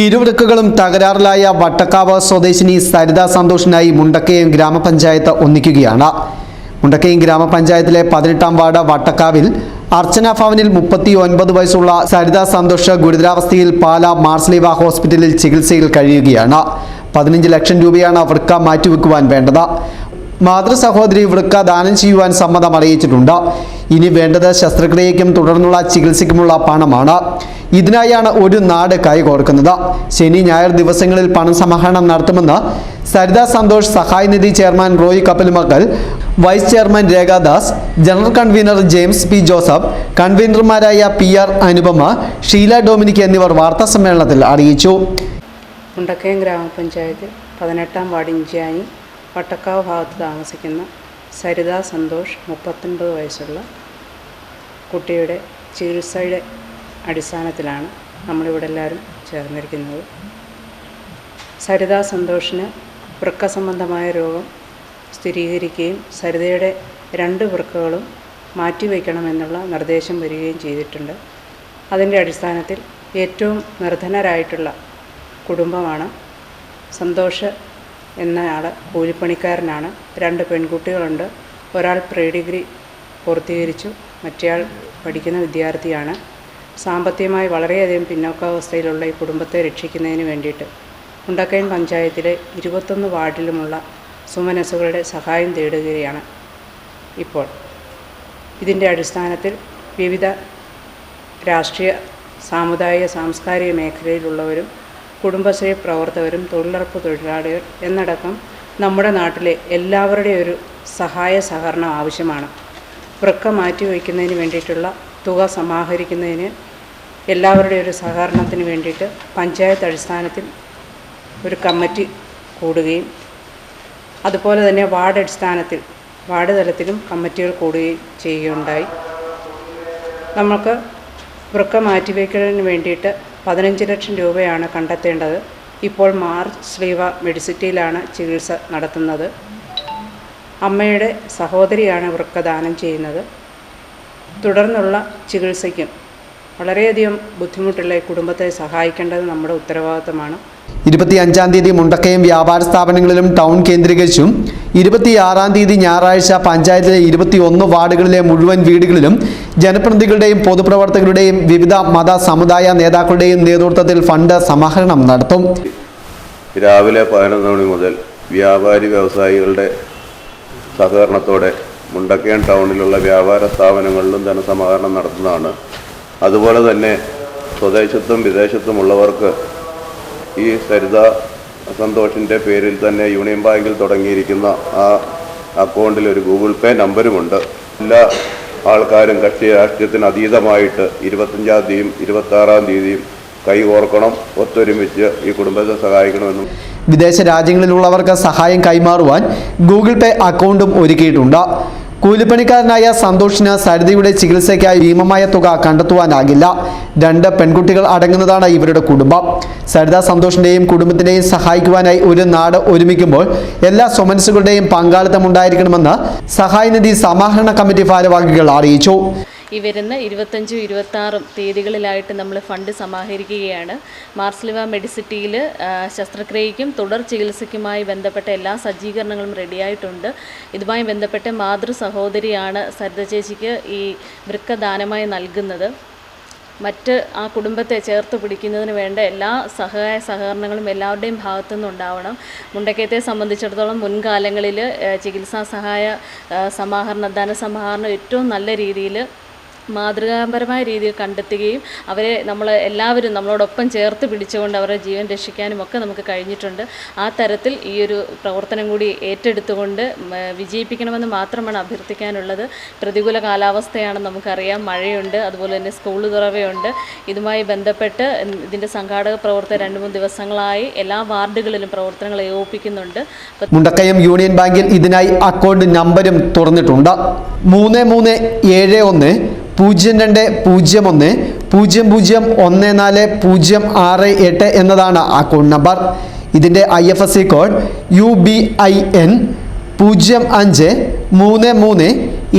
ഇരുവൃക്കുകളും തകരാറിലായ വട്ടക്കാവ് സ്വദേശിനി സരിത സന്തോഷിനായി മുണ്ടക്കയം ഗ്രാമപഞ്ചായത്ത് ഒന്നിക്കുകയാണ്. മുണ്ടക്കയം ഗ്രാമപഞ്ചായത്തിലെ പതിനെട്ടാം വാർഡ് വട്ടക്കാവിൽ അർച്ചന ഭവനിൽ മുപ്പത്തി ഒൻപത് വയസ്സുള്ള സരിത സന്തോഷ് ഗുരുതരാവസ്ഥയിൽ പാല മാർസ്ലീവ ഹോസ്പിറ്റലിൽ ചികിത്സയിൽ കഴിയുകയാണ്. പതിനഞ്ച് ലക്ഷം രൂപയാണ് വൃക്ക മാറ്റിവെക്കുവാൻ വേണ്ടത്. മാതൃ സഹോദരി വൃക്ക ദാനം ചെയ്യുവാൻ സമ്മതം അറിയിച്ചിട്ടുണ്ട്. ഇനി വേണ്ടത് ശസ്ത്രക്രിയയ്ക്കും തുടർന്നുള്ള ചികിത്സയ്ക്കുമുള്ള പണമാണ്. ഇതിനായാണ് ഒരു നാട് കൈകോർക്കുന്നത്. ശനി ഞായർ ദിവസങ്ങളിൽ പണം സമാഹരണം നടത്തുമെന്ന് സരിത സന്തോഷ് സഹായ നിധി chairman Roy Kappilmakkal vice chairman Rekhadas general convener James P Joseph കൺവീനർമാരായ P R Anupama Sheela Dominic എന്നിവർ വാർത്താ സമ്മേളനത്തിൽ അറിയിച്ചു. മുണ്ടക്കയം ഗ്രാമപഞ്ചായത്ത് പതിനെട്ടാം വാർഡ് ഇഞ്ചിയായി വട്ടക്കാവ് ഭാഗത്ത് താമസിക്കുന്ന സരിത സന്തോഷ് മുപ്പത്തൊൻപത് വയസ്സുള്ള കുട്ടിയുടെ ചികിത്സയുടെ അടിസ്ഥാനത്തിലാണ് നമ്മളിവിടെ എല്ലാവരും ചേർന്നിരിക്കുന്നത്. സരിത സന്തോഷിന് വൃക്ക സംബന്ധമായ രോഗം സ്ഥിരീകരിക്കുകയും സരിതയുടെ രണ്ട് വൃക്കകളും മാറ്റിവെക്കണമെന്നുള്ള നിർദ്ദേശം വരികയും ചെയ്തിട്ടുണ്ട്. അതിന്റെ അടിസ്ഥാനത്തിൽ ഏറ്റവും നിർധനരായിട്ടുള്ള കുടുംബമാണ് സന്തോഷ് എന്നയാൾ കൂലിപ്പണിക്കാരനാണ്. രണ്ട് പെൺകുട്ടികളുണ്ട്. ഒരാൾ പ്രീ ഡിഗ്രി പൂർത്തീകരിച്ചു. മറ്റേയാൾ പഠിക്കുന്ന വിദ്യാർത്ഥിയാണ്. സാമ്പത്തികമായി വളരെയധികം പിന്നോക്കാവസ്ഥയിലുള്ള ഈ കുടുംബത്തെ രക്ഷിക്കുന്നതിന് വേണ്ടിയിട്ട് മുണ്ടക്കയം പഞ്ചായത്തിലെ ഇരുപത്തൊന്ന് വാർഡിലുമുള്ള സുമനസ്സുകളുടെ സഹായം തേടുകയാണ് ഇപ്പോൾ. ഇതിന്റെ അടിസ്ഥാനത്തിൽ വിവിധ രാഷ്ട്രീയ സാമുദായിക സാംസ്കാരിക മേഖലയിലുള്ളവരും കുടുംബശ്രീ പ്രവർത്തകരും തൊഴിലുറപ്പ് തൊഴിലാളികൾ എന്നടക്കം നമ്മുടെ നാട്ടിലെ എല്ലാവരുടെയും ഒരു സഹായ സഹകരണം ആവശ്യമാണ്. വൃക്ക മാറ്റി വയ്ക്കുന്നതിന് വേണ്ടിയിട്ടുള്ള തുക സമാഹരിക്കുന്നതിന് എല്ലാവരുടെയും ഒരു സഹകരണത്തിന് വേണ്ടിയിട്ട് പഞ്ചായത്ത് അടിസ്ഥാനത്തിൽ ഒരു കമ്മിറ്റി കൂടുകയും അതുപോലെ തന്നെ വാർഡ് അടിസ്ഥാനത്തിൽ വാർഡ് തലത്തിലും കമ്മിറ്റികൾ കൂടുകയും ചെയ്യുകയുണ്ടായി. നമുക്ക് വൃക്ക മാറ്റിവെക്കലിന് വേണ്ടിയിട്ട് പതിനഞ്ച് ലക്ഷം രൂപയാണ് കണ്ടെത്തേണ്ടത്. ഇപ്പോൾ മാർ ശ്രീവ മെഡിസിറ്റിയിലാണ് ചികിത്സ നടത്തുന്നത്. അമ്മയുടെ സഹോദരിയാണ് വൃക്ക ദാനം ചെയ്യുന്നത്. തുടർന്നുള്ള ചികിത്സയ്ക്കും വളരെയധികം ബുദ്ധിമുട്ടുള്ള കുടുംബത്തെ സഹായിക്കേണ്ടത് നമ്മുടെ ഉത്തരവാദിത്തമാണ്. ഇരുപത്തിയഞ്ചാം തീയതി മുണ്ടക്കയം വ്യാപാര സ്ഥാപനങ്ങളിലും ടൗൺ കേന്ദ്രീകരിച്ചും ഇരുപത്തിയാറാം തീയതി ഞായറാഴ്ച പഞ്ചായത്തിലെ ഇരുപത്തിയൊന്ന് വാർഡുകളിലെ മുഴുവൻ വീടുകളിലും ജനപ്രതിനിധികളുടെയും പൊതുപ്രവർത്തകരുടെയും വിവിധ മത സമുദായ നേതാക്കളുടെയും നേതൃത്വത്തിൽ ഫണ്ട് സമാഹരണം നടത്തും. രാവിലെ പതിനൊന്ന് മണി മുതൽ വ്യാപാരി വ്യവസായികളുടെ സഹകരണത്തോടെ മുണ്ടക്കയം ടൗണിലുള്ള വ്യാപാര സ്ഥാപനങ്ങളിലും ധനസമാഹരണം നടത്തുന്നതാണ്. അതുപോലെ തന്നെ സ്വദേശത്തും വിദേശത്തുമുള്ളവർക്ക് ഈ സരിത സന്തോഷിന്റെ പേരിൽ തന്നെ യൂണിയൻ ബാങ്കിൽ തുടങ്ങിയിരിക്കുന്ന ആ അക്കൗണ്ടിൽ ഒരു ഗൂഗിൾ പേ നമ്പരുമുണ്ട്. എല്ലാ ആൾക്കാരും കക്ഷി രാഷ്ട്രീയത്തിന് അതീതമായിട്ട് ഇരുപത്തഞ്ചാം തീയതിയും ഇരുപത്താറാം തീയതിയും കൈകോർക്കണം ഒത്തൊരുമിച്ച് ഈ കുടുംബത്തെ സഹായിക്കണമെന്നും. വിദേശ രാജ്യങ്ങളിലുള്ളവർക്ക് സഹായം കൈമാറുവാൻ ഗൂഗിൾ പേ അക്കൗണ്ടും ഒരുക്കിയിട്ടുണ്ട്. കൂലിപ്പണിക്കാരനായ സന്തോഷിന് സരിതയുടെ ചികിത്സയ്ക്കായി ഭീമമായ തുക കണ്ടെത്തുവാനാകില്ല. രണ്ട് പെൺകുട്ടികൾ അടങ്ങുന്നതാണ് ഇവരുടെ കുടുംബം. സരിത സന്തോഷിന്റെയും കുടുംബത്തിന്റെയും സഹായിക്കുവാനായി ഒരു നാട് ഒരുമിക്കുമ്പോൾ എല്ലാ സ്വമനസ്സുകളുടെയും പങ്കാളിത്തം ഉണ്ടായിരിക്കണമെന്ന് സഹായനിധി സമാഹരണ കമ്മിറ്റി ഭാരവാഹികൾ അറിയിച്ചു. ഈ വരുന്ന ഇരുപത്തഞ്ചും ഇരുപത്താറും തീയതികളിലായിട്ട് നമ്മൾ ഫണ്ട് സമാഹരിക്കുകയാണ്. മാർസ്ലിവ മെഡിസിറ്റിയിൽ ശസ്ത്രക്രിയയ്ക്കും തുടർ ചികിത്സയ്ക്കുമായി ബന്ധപ്പെട്ട എല്ലാ സജ്ജീകരണങ്ങളും റെഡിയായിട്ടുണ്ട്. ഇതുമായി ബന്ധപ്പെട്ട് മാതൃ സഹോദരിയാണ് സരിത ചേച്ചിക്ക് ഈ വൃക്ക ദാനമായി നൽകുന്നത്. മറ്റ് ആ കുടുംബത്തെ ചേർത്ത് പിടിക്കുന്നതിന് വേണ്ട എല്ലാ സഹായ സഹകരണങ്ങളും എല്ലാവരുടെയും ഭാഗത്തു നിന്നുണ്ടാവണം. മുണ്ടക്കയത്തെ സംബന്ധിച്ചിടത്തോളം മുൻകാലങ്ങളിൽ ചികിത്സാ സഹായ സമാഹരണ ധനസമാഹരണം ഏറ്റവും നല്ല രീതിയിൽ മാതൃകാപരമായ രീതിയിൽ കണ്ടെത്തുകയും അവരെ നമ്മൾ എല്ലാവരും നമ്മളോടൊപ്പം ചേർത്ത് പിടിച്ചുകൊണ്ട് അവരുടെ ജീവൻ രക്ഷിക്കാനും ഒക്കെ നമുക്ക് കഴിഞ്ഞിട്ടുണ്ട്. ആ തരത്തിൽ ഈ ഒരു പ്രവർത്തനം കൂടി ഏറ്റെടുത്തുകൊണ്ട് വിജയിപ്പിക്കണമെന്ന് മാത്രമാണ് അഭ്യർത്ഥിക്കാനുള്ളത്. പ്രതികൂല കാലാവസ്ഥയാണ് നമുക്കറിയാം. മഴയുണ്ട് അതുപോലെ തന്നെ സ്കൂൾ തുറവയുണ്ട്. ഇതുമായി ബന്ധപ്പെട്ട് ഇതിന്റെ സംഘാടക പ്രവർത്തകർ രണ്ട് മൂന്ന് ദിവസങ്ങളായി എല്ലാ വാർഡുകളിലും പ്രവർത്തനങ്ങൾ ഏകോപിക്കുന്നുണ്ട് മുണ്ടക്കയം യൂണിയൻ ബാങ്കിൽ ഇതിനായി അക്കൗണ്ട് നമ്പരും തുറന്നിട്ടുണ്ട്. മൂന്ന് മൂന്ന് ഏഴ് ഒന്ന് പൂജ്യം രണ്ട് പൂജ്യം ഒന്ന് പൂജ്യം പൂജ്യം ഒന്ന് നാല് പൂജ്യം ആറ് എട്ട് എന്നതാണ് അക്കൗണ്ട് നമ്പർ. ഇതിന്റെ I F S C code U B I N പൂജ്യം അഞ്ച് മൂന്ന് മൂന്ന്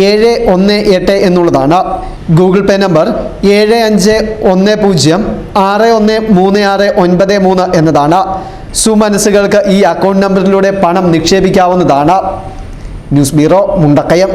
ഏഴ് ഒന്ന് എട്ട് എന്നുള്ളതാണ്. ഗൂഗിൾ പേ നമ്പർ ഏഴ് അഞ്ച് ഒന്ന് പൂജ്യം ആറ് ഒന്ന് മൂന്ന് ആറ് ഒൻപത് മൂന്ന് എന്നതാണ്. സുമനസ്സുകൾക്ക് ഈ അക്കൗണ്ട് നമ്പറിലൂടെ പണം നിക്ഷേപിക്കാവുന്നതാണ്. News bureau Mundakayam.